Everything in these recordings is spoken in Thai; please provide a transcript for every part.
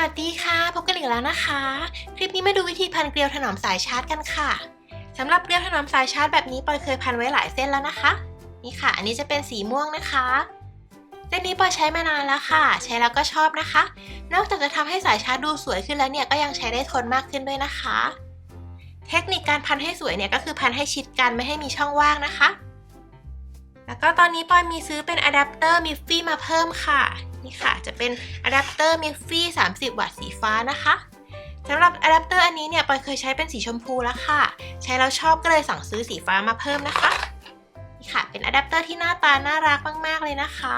สวัสดีค่ะ พบกันอีกแล้วนะคะ คลิปนี้มาดูวิธีพันเกลียวถนอมสายชาร์จกันค่ะสำหรับเกลียวถนอมสายชาร์จแบบนี้ปอยเคยพันไว้หลายเส้นแล้วนะคะ นี่ค่ะ อันนี้จะเป็นสีม่วงนะคะเส้นนี้ปอยใช้มานานแล้วค่ะ ใช้แล้วก็ชอบนะคะ นอกจากจะทำให้สายชาร์จดูสวยขึ้นแล้วเนี่ยก็ยังใช้ได้ทนมากขึ้นด้วยนะคะ เทคนิคการพันให้สวยเนี่ยก็คือพันให้ชิดกันไม่ให้มีช่องว่างนะคะ แล้วก็ตอนนี้ปอยมีซื้อเป็นอะแดปเตอร์มิฟฟี่มาเพิ่มค่ะ นี่ค่ะ จะเป็นอะแดปเตอร์มิฟฟี่30 วัตต์สีฟ้านะคะสำหรับอะแดปเตอร์อันนี้เนี่ยปอยเคยใช้เป็นสีชมพูแล้วค่ะ ใช้แล้วชอบก็เลยสั่งซื้อสีฟ้ามาเพิ่มนะคะนี่ค่ะ เป็นอะแดปเตอร์ที่หน้าตาน่ารักมากๆเลยนะคะ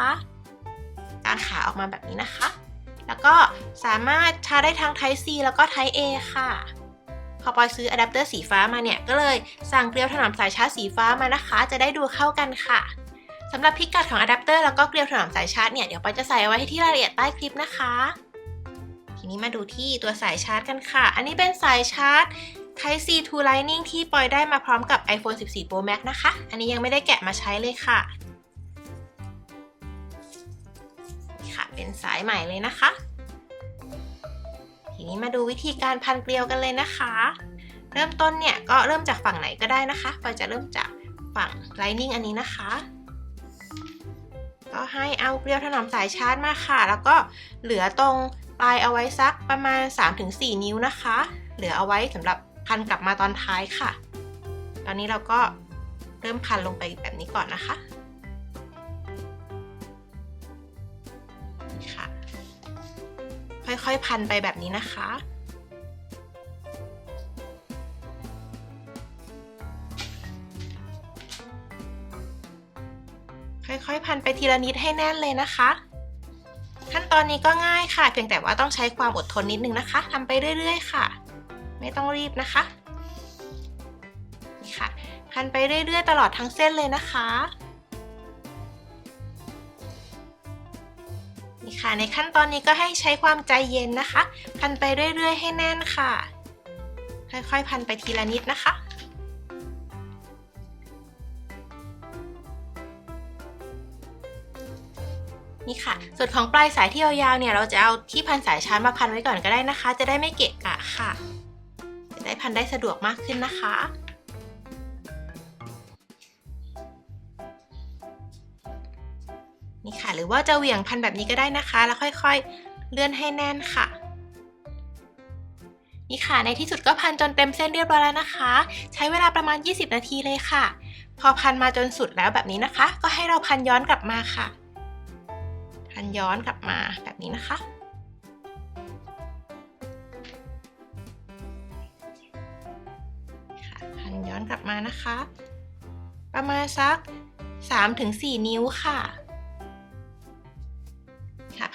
การขาออกมาแบบนี้นะคะ แล้วก็สามารถชาร์จได้ทั้ง Type C แล้วก็ Type A ค่ะ พอปอยซื้ออะแดปเตอร์สีฟ้ามาเนี่ย ก็เลยสั่งเกลียวถนอมสายชาร์จสีฟ้ามานะคะ จะได้ดูเข้ากันค่ะสำหรับพิกัดของอะแดปเตอร์แล้วก็เกลียวถนอมสายชาร์จเนี่ย เดี๋ยวปอยจะใส่ไว้ให้ที่รายละเอียดใต้คลิปนะคะ ทีนี้มาดูที่ตัวสายชาร์จกันค่ะ อันนี้เป็นสายชาร์จ Type C to Lightning ที่ปอยได้มาพร้อมกับ iPhone 14 Pro Max นะคะ อันนี้ยังไม่ได้แกะมาใช้เลยค่ะนี่ค่ะ เป็นสายใหม่เลยนะคะ ทีนี้มาดูวิธีการพันเกลียวกันเลยนะคะ เริ่มต้นเนี่ยก็เริ่มจากฝั่งไหนก็ได้นะคะปอยจะเริ่มจากฝั่ง Lightning อันนี้นะคะ ก็ให้เอาเกลียวถนอมสายชาร์จมาค่ะ แล้วก็เหลือตรงปลายเอาไว้สักประมาณ 3-4 นิ้วนะคะ เหลือเอาไว้สำหรับพันกลับมาตอนท้ายค่ะ ตอนนี้เราก็เริ่มพันลงไปแบบนี้ก่อนนะคะ ค่อยๆ พันไปแบบนี้นะคะ ค่อยๆ พันไปทีละนิดให้แน่นเลยนะคะ ขั้นตอนนี้ก็ง่ายค่ะ เพียงแต่ว่าต้องใช้ความอดทนนิดนึงนะคะทำไปเรื่อยๆ ค่ะ ไม่ต้องรีบนะคะ นี่ค่ะ พันไปเรื่อยๆ ตลอดทั้งเส้นเลยนะคะ นี่ค่ะ ในขั้นตอนนี้ก็ให้ใช้ความใจเย็นนะคะ พันไปเรื่อยๆ ให้แน่นค่ะ ค่อยๆ พันไปทีละนิดนะคะนี่ค่ะ ส่วนของปลายสายที่ยาวๆเนี่ยเราจะเอาที่พันสายชาร์จมาพันไว้ก่อนก็ได้นะคะ จะได้ไม่เกะกะค่ะ จะได้พันได้สะดวกมากขึ้นนะคะ นี่ค่ะ หรือว่าจะเหวี่ยงพันแบบนี้ก็ได้นะคะ แล้วค่อยๆ เลื่อนให้แน่นค่ะ นี่ค่ะ ในที่สุดก็พันจนเต็มเส้นเรียบร้อยแล้วนะคะ ใช้เวลาประมาณ 20 นาทีเลยค่ะ พอพันมาจนสุดแล้วแบบนี้นะคะ ก็ให้เราพันย้อนกลับมาค่ะ พันย้อนกลับมาแบบนี้นะคะพันย้อนกลับมานะคะ ประมาณสัก 3-4 นิ้วค่ะ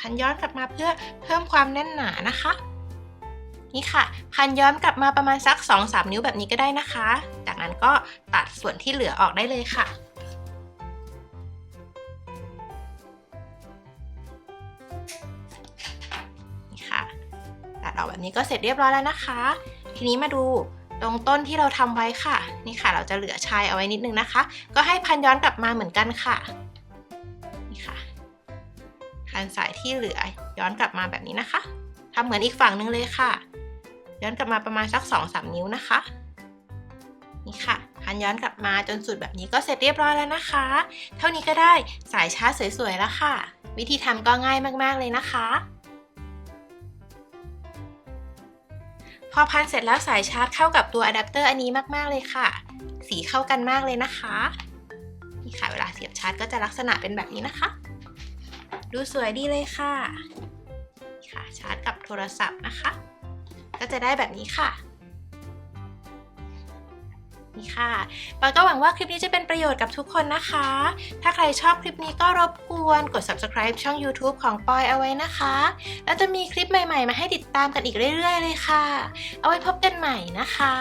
พันย้อนกลับมาเพื่อเพิ่มความแน่นหนานะคะ นี่ค่ะ พันย้อนกลับมาประมาณสัก 2-3 นิ้วแบบนี้ก็ได้นะคะ จากนั้นก็ตัดส่วนที่เหลือออกได้เลยค่ะนี่ค่ะตัดออกแบบนี้ก็เสร็จเรียบร้อยแล้วนะคะ ทีนี้มาดูตรงต้นที่เราทำไว้ค่ะ นี่ค่ะเราจะเหลือชายเอาไว้นิดนึงนะคะ ก็ให้พันย้อนกลับมาเหมือนกันค่ะ พันสายที่เหลือย้อนกลับมาแบบนี้นะคะทำเหมือนอีกฝั่งนึงเลยค่ะ ย้อนกลับมาประมาณสัก 2-3 นิ้วนะคะ นี่ค่ะพันย้อนกลับมาจนสุดแบบนี้ก็เสร็จเรียบร้อยแล้วนะคะ เท่านี้ก็ได้สายชาร์จสวยๆแล้วค่ะ วิธีทำก็ง่ายมากๆเลยนะคะพอพันเสร็จแล้วสายชาร์จเข้ากับตัวอะแดปเตอร์อันนี้มากๆเลยค่ะ สีเข้ากันมากเลยนะคะ นี่ค่ะเวลาเสียบชาร์จก็จะลักษณะเป็นแบบนี้นะคะ ดูสวยดีเลยค่ะนี่ค่ะ ชาร์จกับโทรศัพท์นะคะ ก็จะได้แบบนี้ค่ะนี่ค่ะปอยก็หวังว่าคลิปนี้จะเป็นประโยชน์กับทุกคนนะคะ ถ้าใครชอบคลิปนี้ก็รบกวนกด subscribe ช่อง YouTube ของปอยเอาไว้นะคะ แล้วจะมีคลิปใหม่ๆ มาให้ติดตามกันอีกเรื่อยๆ เลยค่ะ เอาไว้พบกันใหม่นะคะ